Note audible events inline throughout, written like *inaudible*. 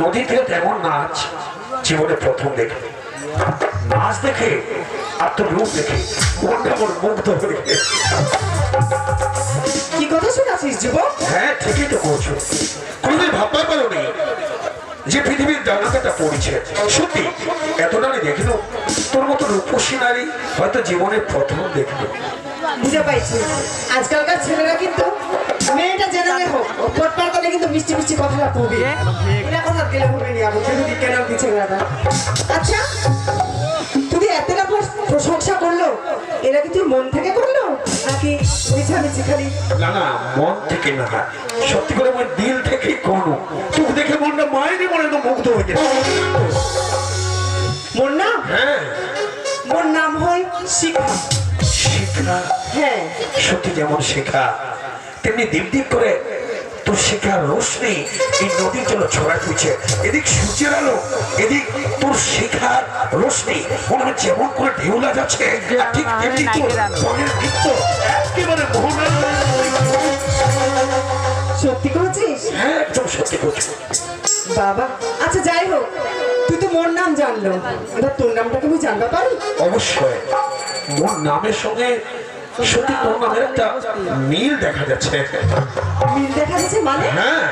নদীর তীরে তেমন নাচ জীবনে প্রথম দেখে। নাচ দেখে আর তোর রূপ দেখে মনটা আমার মুগ্ধ হয়ে কি কথা শোনাছিস যুবক? হ্যাঁ ঠিকই তো করছ কোনোদিন ভাবতে পারো নি যে পৃথিবীর জানাকাটা পড়েছে। সত্যি এতটা আমি দেখিল তোর মতো রূপসী নারী হয়তো জীবনে প্রথম দেখল বুঝে পাইছি আজকালকার ছেলেরা কিন্তু মেয়েটা জেনারে হোক ও ফটফট করে কিন্তু মিষ্টি মিষ্টি কথাটা কবি এটা কথা গেলে হবে নি আমি যদি কেন দিচ্ছে দাদা আচ্ছা তুমি এতটা প্রশ- প্রশংসা করল? এরা কি তুই মন থেকে করল? নাকি মিছামিছি খালি? না না মন থেকে না সত্যি করে আমার দিল থেকে কোনো। তুই দেখে মনটা মায়েরই মনে তো মুগ্ধ হয়ে গেছে। মোর নাম হ্যাঁ। মোর নাম হয় শিখা। শিখা? হ্যাঁ। সত্যি যেমন শেখা তেমনি দিক দিক করে তোর শেখার রোশনি এই নদীর জন্য ছড়ায় তুলছে এদিক সূর্যের আলো এদিক তোর শেখার রোশনি মনে যেমন করে ঢেউলা যাচ্ছে ঠিক তেমনি তোর নৃত্য একেবারে মোহনের সত্যি করছিস? হ্যাঁ একদম সত্যি করছ বাবা আচ্ছা যাই হোক তুই তো মোর নাম জানলো। এবার তোর নামটা আমি জানতে পারি? অবশ্যই। মোর নামের সঙ্গে সত্যি তোর নামের একটা মিল দেখা যাচ্ছে। মিল দেখা যাচ্ছে মানে? হ্যাঁ।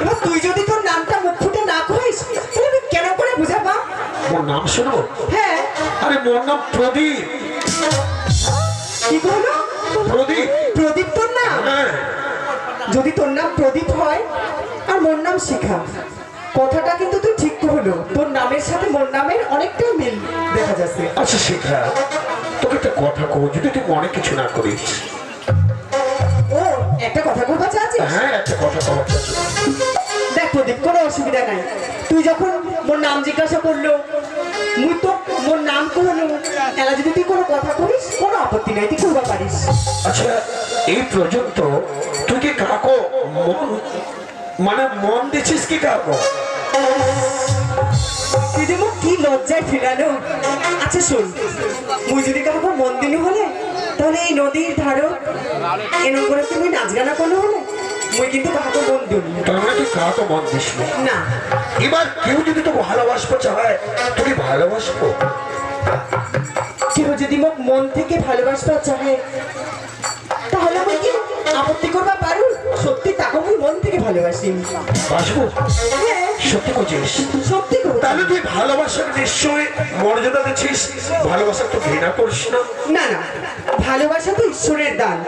এবার তুই যদি তোর নামটা মুখ ফুটে না করিস তাহলে কেন করে বুঝাবা? মোর নাম শোনো। হ্যাঁ। আরে মোর নাম প্রদীপ। কি বলল প্রদীপ। প্রদীপ তোর নাম? হ্যাঁ। যদি তোর নাম প্রদীপ হয় আর মোর নাম শিখা। কথাটা কিন্তু তুই ঠিক হলো তোর নামের সাথে মোর নামের অনেকটাই মিল দেখা যাচ্ছে। আচ্ছা শেখা। তোকে একটা কথা কব যদি তুই মনে কিছু না করিস ও একটা কথা চাচ্ছিস হ্যাঁ একটা কথা কবার। দেখ প্রদীপ কোনো অসুবিধা নাই। তুই যখন মোর নাম জিজ্ঞাসা করল মুই তো মোর নাম করল এলা যদি তুই কোনো কথা করিস কোনো আপত্তি নাই তুই করবা পারিস। আচ্ছা এই পর্যন্ত তুই কি কাকো মন মানে মন দিছিস কি কাকো? দিদি মুখ কি লজ্জায় ফিরালো? আচ্ছা শোন মুই যদি কাউকে মন দিনু হলে তাহলে এই নদীর ধারো এরকম করে তুমি নাচ গানা করলে হলে মুই কিন্তু কাউকে মন দিন তার মানে তুই কাকো মন দিস না। এবার কেউ যদি তোকে ভালোবাসবো চায় তোকে ভালোবাসবো? কেউ যদি মোক মন থেকে ভালোবাসতে চায় তাহলে কি আপত্তি করবা? মন থেকে ভালোবাসি। বাসবো হ্যাঁ। সত্যি করছিস? সত্যি করো তাহলে তুই ভালোবাসার নিশ্চয় মর্যাদা দিচ্ছিস? ভালোবাসা তো ঘৃণা করিস না। না না। ভালোবাসা তো ঈশ্বরের দান।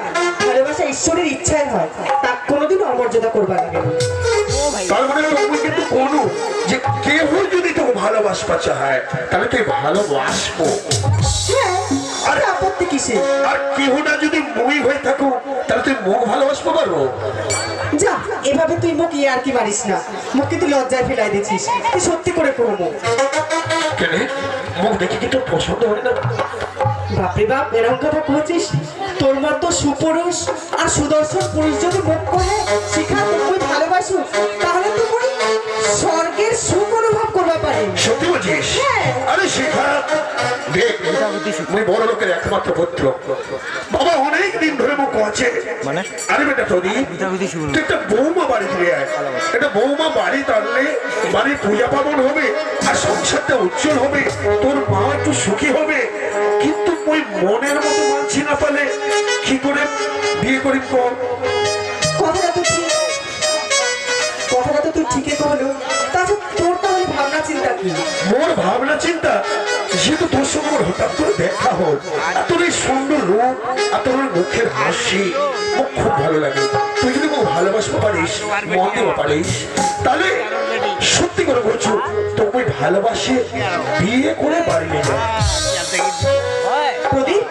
ভালোবাসা ঈশ্বরের ইচ্ছায় হয়। তা কোনোদিন অমর্যাদা করবা লাগে না। তার মানে কিন্তু কোনো যে কেউ যদি তোকে ভালোবাসবা চায় তাহলে তুই ভালোবাসবো। হ্যাঁ আর আপত্তি কিসে আর কেহটা যদি মই হয়ে থাকো তাহলে তুই মুখ ভালোবাসবো পারব? যা এভাবে তুই মুখ ইয়ে আর কি মারিস না? মুখ কিন্তু লজ্জায় ফেলাই দিচ্ছিস। তুই সত্যি করে করব কেন? মুখ দেখে কি তোর পছন্দ হয় না? বাপরে বাপ এরকম কথা করেছিস তোর মতো সুপুরুষ আর সুদর্শন পুরুষ যদি মুখ করে শিখা তুই ভালোবাসো তাহলে তো তুই স্বর্গের সুখ অনুভব পারি সত্যি বলছিস? হ্যাঁ। আরে শেখা দেখ মই বড় লোকের একমাত্র পুত্র। বাবা অনেক দিন ধরে মুখ আছে। মানে? আরে বেটা। তুই একটা বৌমা বাড়ি ফিরে আয়। একটা বৌমা বাড়ি টানলে বাড়ির পূজা পাবন হবে আর সংসারটা উজ্জ্বল হবে তোর মা একটু সুখী হবে। কিন্তু ওই মনের মতো মানছি না পালে কি করে বিয়ে করি কর? কথাটা তো ঠিক। কথাটা তো তুই ঠিকই তাহলে ভাবনা চিন্তা কি? মোর ভাবনা চিন্তা যেহেতু তোর সঙ্গে আমার হঠাৎ করে দেখা হোক আর তোর এই সুন্দর রূপ আর তোর ওই মুখের হাসি মোক খুব ভালো লাগে। তুই যদি মোক ভালোবাসতে পারিস মন পারিস তাহলে সত্যি করে বলছো তোকে ভালোবাসে বিয়ে করে নিয়ে যাও প্রদীপ?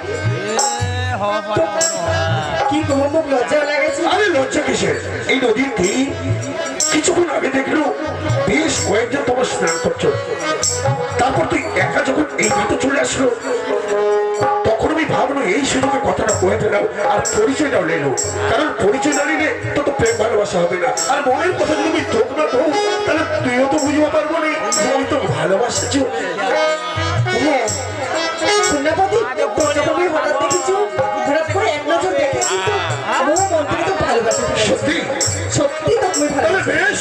কি তোমার মুখ লজ্জা লাগেছে? আরে লজ্জা কিসের? এই নদীর তীর কিছুক্ষণ আগে দেখল বেশ কয়েকজন তোমার স্নান করছ। তারপর তুই একা যখন এই মাঠে চলে আসলো তখন আমি ভাবলো এই সুযোগে কথাটা কয়ে ফেলাও আর পরিচয়টাও লেলো। কারণ পরিচয় না নিলে তো তো প্রেম ভালোবাসা হবে না। আর মনের কথা যদি আমি তোক না তো তাহলে তুইও তো বুঝতে পারব না। আমি তো ভালোবাসছি হ্যাঁ। সত্যি? সত্যি তুমি তাহলে বেশ।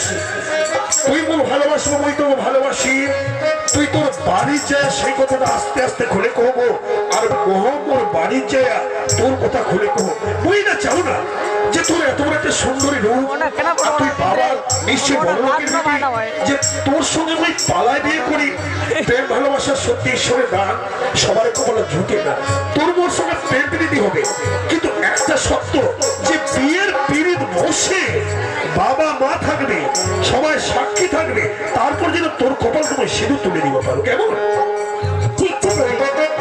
তুই মোক ভালোবাসবো মই বাড়ি যায় সেই কথাটা আস্তে আস্তে খুলে কহবো আর মোহাম্মর বাড়ি যায় তোর কথা খুলে কহ তুই না চাও না। যে তোর এত বড় একটা সুন্দরী রূপ আর তুই বাবা নিশ্চয় বড় লোকের ওটা বেটি, না হয়। যে তোর সঙ্গে আমি পালায় বিয়ে করি প্রেম ভালোবাসা সত্যি ঈশ্বরের দান সবার কপালে ঝুঁকে না। তোর মোর সঙ্গে প্রেম প্রীতি হবে। কিন্তু একটা সত্য যে বিয়ের বসে বাবা মা থাকবে সবাই সাক্ষী থাকবে তারপর যেন তোর কপাল তোমায় সিঁদুর তুলে দিব পারো কেমন? ঠিক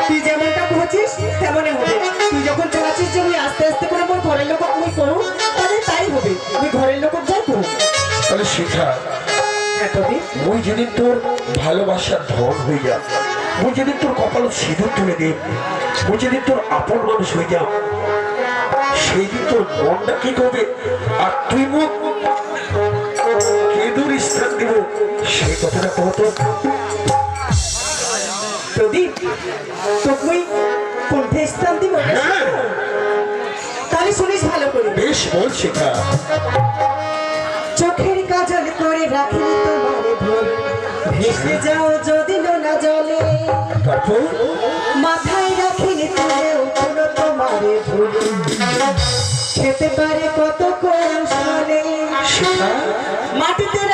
তুই যেমনটা বলছিস তেমনই হবে। তুই যখন চাচ্ছিস যে আমি আস্তে আস্তে করে মোর ঘরের লোক আমি করুন তাহলে তাই হবে। আমি ঘরের লোক যাই করুন। তাহলে শিখা হ্যাঁ মুই যেদিন তোর ভালোবাসার ধন হয়ে যা মুই যেদিন তোর কপাল সিঁদুর তুলে দিই মুই যেদিন তোর আপন মানুষ হয়ে যা সেই দিন তোর মনটা কি করবে? আর তুই মুখ কেদুর স্থান দিব সেই কথাটা কত প্রদীপ তোকে কোনটা স্থান দিব। হ্যাঁ। তাহলে শুনিস ভালো করে। বেশ বল শেখা। চোখের কাজল করে রাখিনি তোমারে ভুল ভেসে যাও যদি না জলে। মাথায় রাখিনি তুলেও কোনো খেতে পারে কত শেখা মাটিতে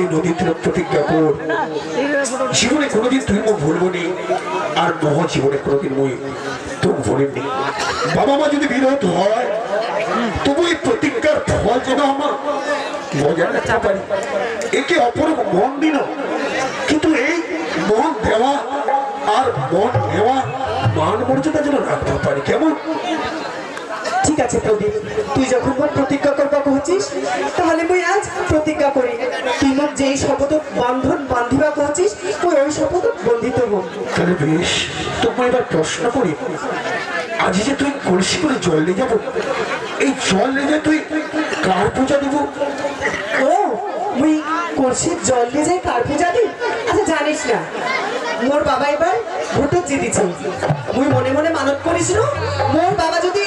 এই নদীর তীরে প্রতিজ্ঞা কর জীবনে কোনোদিন তুই ভুলবো নি আর মহ জীবনে কোনোদিন মুই তোকে ভুলিনি। বাবা মা যদি বিরোধ হয়, তবু এই প্রতিজ্ঞার ফল যেন আমার রাখতে পারি। একে অপরূপ মন দিন কিন্তু এই মন দেওয়া আর মন নেওয়া মান মর্যাদা যেন রাখতে পারি। কেমন? ঠিক আছে প্রদীপ তুই যখন মোর প্রতিজ্ঞা করবা কহছিস তাহলে মুই আজ প্রতিজ্ঞা করি। তুই মোক যেই শপথ বান্ধন বান্ধিবা কহছিস ওই ওই শপথ বন্ধিত হোক তাহলে বেশ তোমায় এবার প্রশ্ন করি। আজ যে তুই কলসি করে জল নিয়ে যাব এই জল নিয়ে যা তুই কার পূজা দেবো? ও মুই কলসির জল নিয়ে যাই কার পূজা দিই? আচ্ছা জানিস না মোর বাবা এবার ভোটত জিতেছে। মুই মনে মনে মানত করেছিল মোর বাবা যদি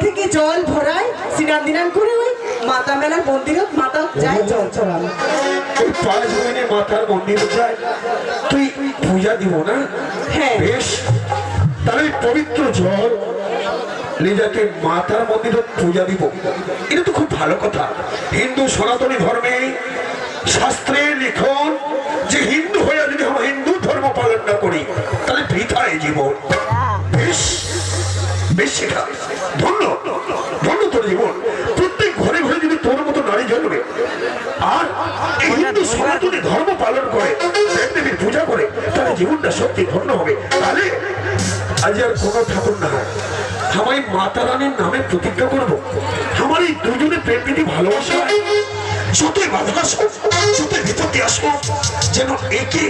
থেকে জল ভরায় সিনান দিনান করে ওই মাতা মেলার মন্দিরত মাতা যাই জল চড়ানো পাঁচ মিনিটে মাথার মন্দির যায়। তুই পূজা দিব না? হ্যাঁ। বেশ। তাহলে এই পবিত্র জল নিজেকে মাতার মন্দিরে পূজা দিব। এটা তো খুব ভালো কথা। হিন্দু সনাতনী ধর্মে শাস্ত্রে লিখন যে হিন্দু হয়ে যদি আমরা হিন্দু ধর্ম পালন না করি তাহলে বৃথায় জীবন। বেশ। বেশ শেখা। ধন্য ধন্য তোর জীবন প্রত্যেক ঘরে ঘরে যদি তোর মতো নারী জন্মে আর এই হিন্দু সনাতনী ধর্ম পালন করে দেব দেবীর পূজা করে তাহলে জীবনটা সত্যি ধন্য হবে। তাহলে আজ আর কোনো ঠাকুর না হয়। আমার এই মাতা রানীর নামে প্রতিজ্ঞা করব। আমার এই দুজনে প্রেম প্রীতি ভালোবাসা যতই বাধা আসুক যতই বিপত্তি আসুক যেন একে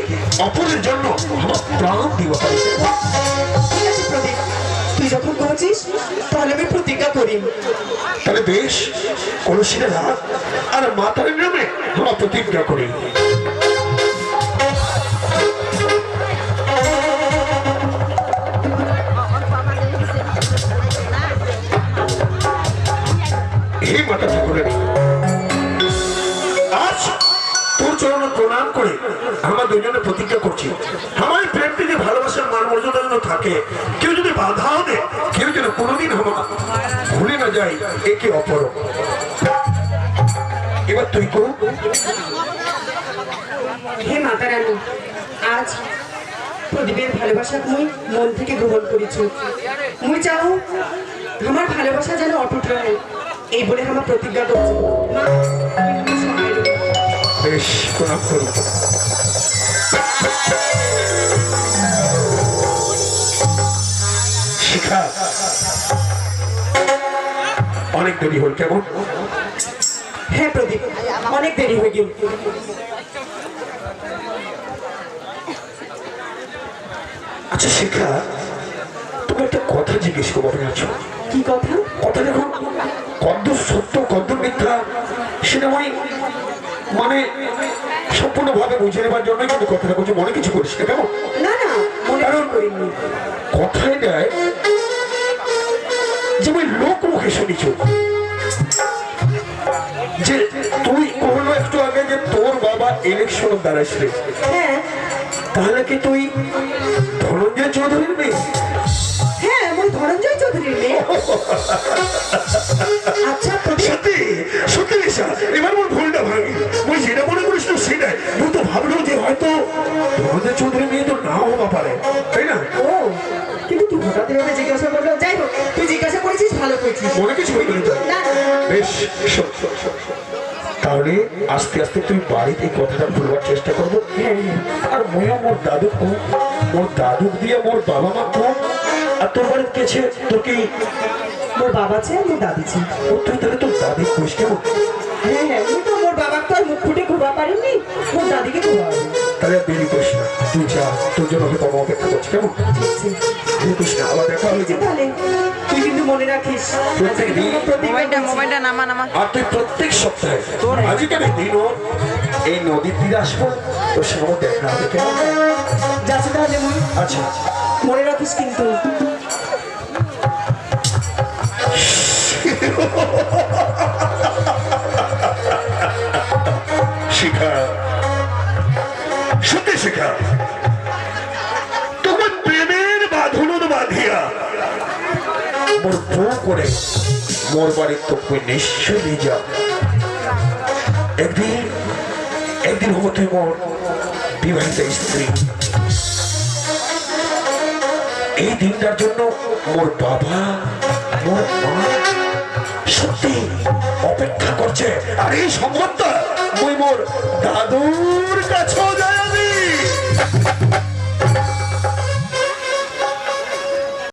অপরের জন্য আমার প্রাণ দিব পারি ঠিক আছে প্রদীপ? যখন বলছিস তাহলে আমি প্রতিজ্ঞা করি। তাহলে বেশ কলসিরে আর মাতার নামে আমরা প্রতিজ্ঞা করি। হে মাতা ঠাকুরের চরণে প্রণাম করে আমরা দুজনে প্রতিজ্ঞা করছি। আমার প্রেম প্রীতি ভালোবাসার মান মর্যাদা যেন থাকে, কেউ যদি বাধাও দেয়, কেউ যেন কোনোদিন আমার ভুলে না যায় একে অপর এবার তুই করু। হে মাতা রানী, আজ প্রদীপের ভালোবাসা মুই মন থেকে গ্রহণ করেছি। মুই চাও আমার ভালোবাসা যেন অটুট রহে এই বলে আমার প্রতিজ্ঞা করছি। মা বেশ প্রণাম করু শিখা। অনেক দেরি হল কেমন? হ্যাঁ প্রদীপ অনেক দেরি হয়ে গেল। আচ্ছা শিখা তুমি একটা কথা জিজ্ঞেস করব আছো? কি কথা? কথা দেখুন কদ্দ সত্য কদ্দ মিথ্যা সেটা আমি মানে সম্পূর্ণভাবে বুঝে নেবার জন্য কিন্তু কথাটা বলছি মনে কিছু করিস না কেমন? মনে কথায় দেয় যে ওই লোক মুখে শুনিছ যে তুই বলল একটু আগে যে তোর বাবা ইলেকশন দাঁড়াইছিলে হ্যাঁ। তাহলে কি তুই ধনঞ্জয় চৌধুরীর মেয়ে? হ্যাঁ মুই ধনঞ্জয় চৌধুরীর মেয়ে। *laughs* আচ্ছা সত্যি সত্যি এবার ভাবলো যে হয়তো ধনঞ্জয় চৌধুরী মেয়ে তো নাও হবা পারে তাই না? ও কিন্তু তুই হঠাৎ এভাবে জিজ্ঞাসা করল যাই হোক তুই জিজ্ঞাসা করেছিস ভালো করেছিস। মনে কিছু হয়ে গেল বেশ। তাহলে আস্তে আস্তে তুই বাড়িতে এই কথাটা ভুলবার চেষ্টা করব। আর ময়ও মোর দাদু কম মোর দাদু দিয়ে মোর বাবা মা কম আর তোর বাড়িতে গেছে তোকে মোর বাবা ছে মোর দাদি ছে। ও তুই তাহলে তোর দাদি খুশ কেমন? হ্যাঁ হ্যাঁ মুখ ফুটে ঘুরবা পারিনি মোর দাদিকে ঘুরাবো তাহলে দেরি করিস না তুই যা তোর জন্য আমি বাবা অপেক্ষা করছি কেমন? দেরি করিস না আবার দেখা হয়ে যাবে। তাহলে তুই কিন্তু মনে রাখিস তো মোবাইলটা মোবাইলটা নামা নামা। আর তুই প্রত্যেক সপ্তাহে আজকের এই এই নদীর তীরে আসব? তোর সঙ্গে দেখা হবে কেমন? যাচ্ছি তাহলে আচ্ছা। মনে রাখিস কিন্তু। *laughs* শিখা। সত্যি শিখা। তোমার প্রেমের বাঁধন বাঁধিয়া মোর বউ করে মোর বাড়ির তোকে নিশ্চয় নিয়ে যা। একদিন একদিন হব তুই মোর বিবাহিত স্ত্রী। এই দিনটার জন্য মোর বাবা, মোর মা সত্যি অপেক্ষা করছে। আর এই সম্বন্ধটা মোর দাদুর কাছেও যায় আমি